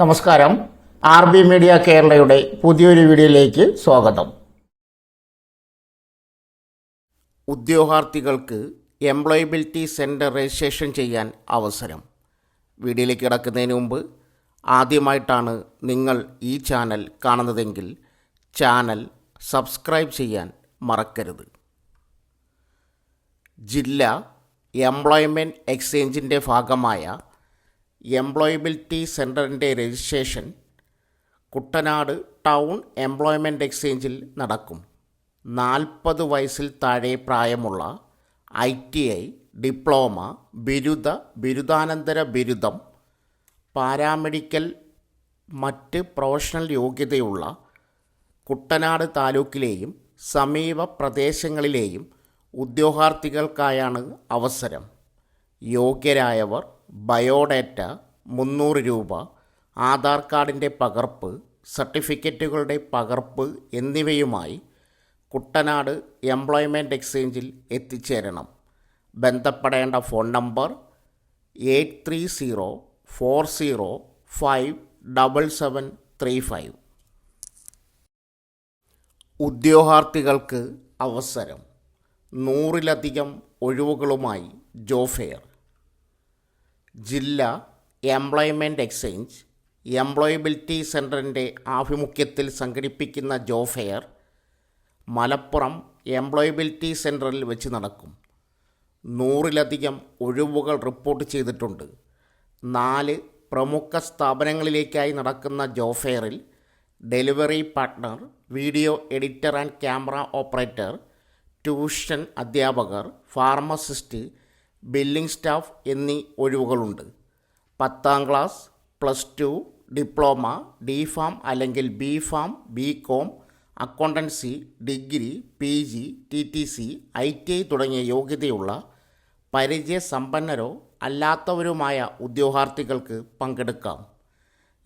നമസ്കാരം. R B media കേരളയുടെ പുതിയൊരു വീഡിയോയിലേക്ക് സ്വാഗതം. ഉദ്യോഗാർത്ഥികൾക്ക് എംപ്ലോയബിലിറ്റി സെന്റർ രജിസ്ട്രേഷൻ ചെയ്യാൻ അവസരം. വീഡിയോയിലേക്ക് കിടക്കുന്നതിന് മുമ്പ് ആദ്യമായിട്ടാണ് നിങ്ങൾ ഈ ചാനൽ കാണുന്നതെങ്കിൽ ചാനൽ സബ്സ്ക്രൈബ് ചെയ്യാൻ മറക്കരുത്. ജില്ല എംപ്ലോയ്മെന്റ് എക്സ്ചേഞ്ചിന്റെ ഭാഗമായ എംപ്ലോയബിലിറ്റി സെന്ററിന്റെ രജിസ്ട്രേഷൻ കുട്ടനാട് ടൗൺ എംപ്ലോയ്മെന്റ് എക്സ്ചേഞ്ചിൽ നടക്കും. നാൽപ്പത് വയസ്സിൽ താഴെ പ്രായമുള്ള ഐ ടി ഐ ഡിപ്ലോമ ബിരുദ ബിരുദാനന്തര ബിരുദം പാരാമെഡിക്കൽ മറ്റ് പ്രൊഫഷണൽ യോഗ്യതയുള്ള കുട്ടനാട് താലൂക്കിലെയും സമീപ പ്രദേശങ്ങളിലെയും ഉദ്യോഗാർത്ഥികൾക്കായാണ് അവസരം. യോഗ്യരായവർ ബയോഡേറ്റ മുന്നൂറ് രൂപ ആധാർ കാർഡിന്റെ പകർപ്പ് സർട്ടിഫിക്കറ്റുകളുടെ പകർപ്പ് എന്നിവയുമായി കുട്ടനാട് എംപ്ലോയ്മെന്റ് എക്സ്ചേഞ്ചിൽ എത്തിച്ചേരണം. ബന്ധപ്പെടേണ്ട phone number eight three zero four zero five double seven three five. ഉദ്യോഗാർത്ഥികൾക്ക് അവസരം. നൂറിലധികം ഒഴിവുകളുമായി ജോഫെയർ. ജില്ല എംപ്ലോയ്മെന്റ് എക്സ്ചേഞ്ച് എംപ്ലോയബിലിറ്റി സെന്ററിന്റെ ആഭിമുഖ്യത്തിൽ സംഘടിപ്പിക്കുന്ന ജോഫെയർ മലപ്പുറം എംപ്ലോയബിലിറ്റി സെന്ററിൽ വെച്ച് നടക്കും. നൂറിലധികം ഒഴിവുകൾ റിപ്പോർട്ട് ചെയ്തിട്ടുണ്ട്. നാല് പ്രമുഖ സ്ഥാപനങ്ങളിലേക്കായി നടക്കുന്ന ജോഫെയറിൽ delivery partner video editor and camera operator tuition അധ്യാപകർ ഫാർമസിസ്റ്റ് ബില്ലിംഗ് സ്റ്റാഫ് എന്നീ ഒഴിവുകളുണ്ട്. പത്താം class plus two diploma D pharm അല്ലെങ്കിൽ B pharm B com accountancy degree P G T T C I T I തുടങ്ങിയ യോഗ്യതയുള്ള പരിചയസമ്പന്നരോ അല്ലാത്തവരുമായ ഉദ്യോഗാർത്ഥികൾക്ക് പങ്കെടുക്കാം.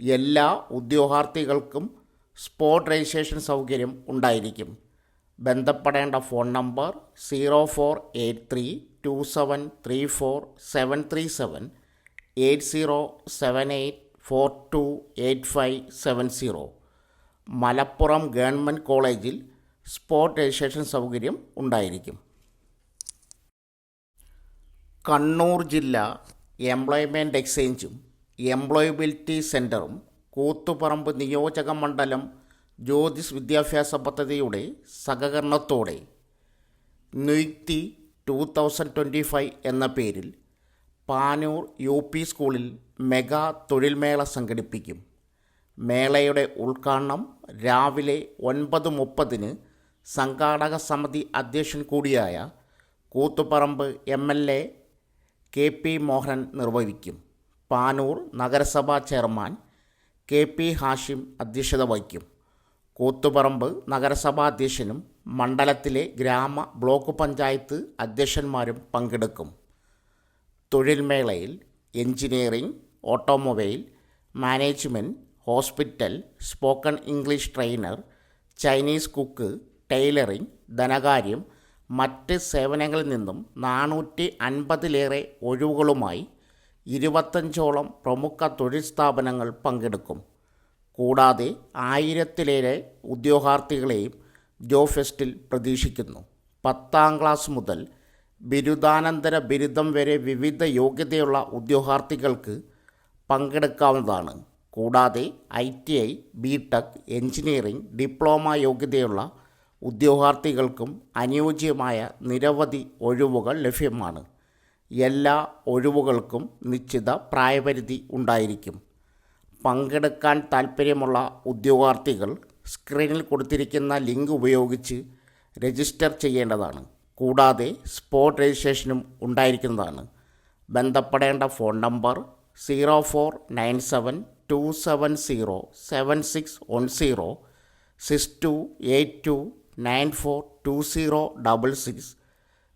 എല്ലാ ഉദ്യോഗാർത്ഥികൾക്കും സ്പോട്ട് രജിസ്ട്രേഷൻ സൗകര്യം ഉണ്ടായിരിക്കും. ബന്ധപ്പെടേണ്ട phone number zero four eight three two seven three four seven three seven eight zero seven eight four two eight five seven zero Malappuram government കോളേജിൽ spot registration സൗകര്യം ഉണ്ടായിരിക്കും. കണ്ണൂർ ജില്ല എംപ്ലോയ്മെന്റ് എക്സ്ചേഞ്ചും എംപ്ലോയബിലിറ്റി സെന്ററും കൂത്തുപറമ്പ് നിയോജക മണ്ഡലം ജ്യോതിസ് വിദ്യാഭ്യാസ പദ്ധതിയുടെ സഹകരണത്തോടെ. Niyukthi two thousand twenty five എന്ന പേരിൽ പാനൂർ യു പി സ്കൂളിൽ മെഗാ തൊഴിൽമേള സംഘടിപ്പിക്കും. മേളയുടെ ഉദ്ഘാടനം രാവിലെ ഒൻപത് മുപ്പതിന് സംഘാടക സമിതി അധ്യക്ഷൻ കൂടിയായ Koothuparamba M L A K P Mohan നിർവഹിക്കും. പാനൂർ നഗരസഭാ ചെയർമാൻ കെ പി ഹാഷിം അധ്യക്ഷത വഹിക്കും. കൂത്തുപറമ്പ് നഗരസഭാ അധ്യക്ഷനും മണ്ഡലത്തിലെ ഗ്രാമ ബ്ലോക്ക് പഞ്ചായത്ത് അധ്യക്ഷന്മാരും പങ്കെടുക്കും. തൊഴിൽമേളയിൽ engineering automobile management hospital spoken English trainer Chinese cook tailoring ധനകാര്യം മറ്റ് സേവനങ്ങളിൽ നിന്നും നാനൂറ്റി അൻപതിലേറെ ഒഴിവുകളുമായി ഇരുപത്തഞ്ചോളം പ്രമുഖ തൊഴിൽ സ്ഥാപനങ്ങൾ പങ്കെടുക്കും. കൂടാതെ ആയിരത്തിലേറെ ഉദ്യോഗാർത്ഥികളെയും ജോബ് ഫെസ്റ്റിൽ പ്രതീക്ഷിക്കുന്നു. പത്താം ക്ലാസ് മുതൽ ബിരുദാനന്തര ബിരുദം വരെ വിവിധ യോഗ്യതയുള്ള ഉദ്യോഗാർത്ഥികൾക്ക് പങ്കെടുക്കാവുന്നതാണ്. കൂടാതെ I T I B tech engineering diploma യോഗ്യതയുള്ള ഉദ്യോഗാർത്ഥികൾക്കും അനുയോജ്യമായ നിരവധി ഒഴിവുകൾ ലഭ്യമാണ്. എല്ലാ ഒഴിവുകൾക്കും നിശ്ചിത പ്രായപരിധി ഉണ്ടായിരിക്കും. പങ്കെടുക്കാൻ താൽപ്പര്യമുള്ള ഉദ്യോഗാർത്ഥികൾ സ്ക്രീനിൽ കൊടുത്തിരിക്കുന്ന ലിങ്ക് ഉപയോഗിച്ച് രജിസ്റ്റർ ചെയ്യേണ്ടതാണ്. കൂടാതെ സ്പോട്ട് രജിസ്ട്രേഷനും ഉണ്ടായിരിക്കുന്നതാണ്. ബന്ധപ്പെടേണ്ട phone number zero four nine seven two seven zero seven six one zero six two eight two nine four two zero double six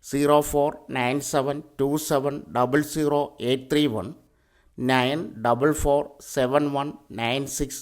zero four nine seven two seven double zero eight three one nine double four seven one nine six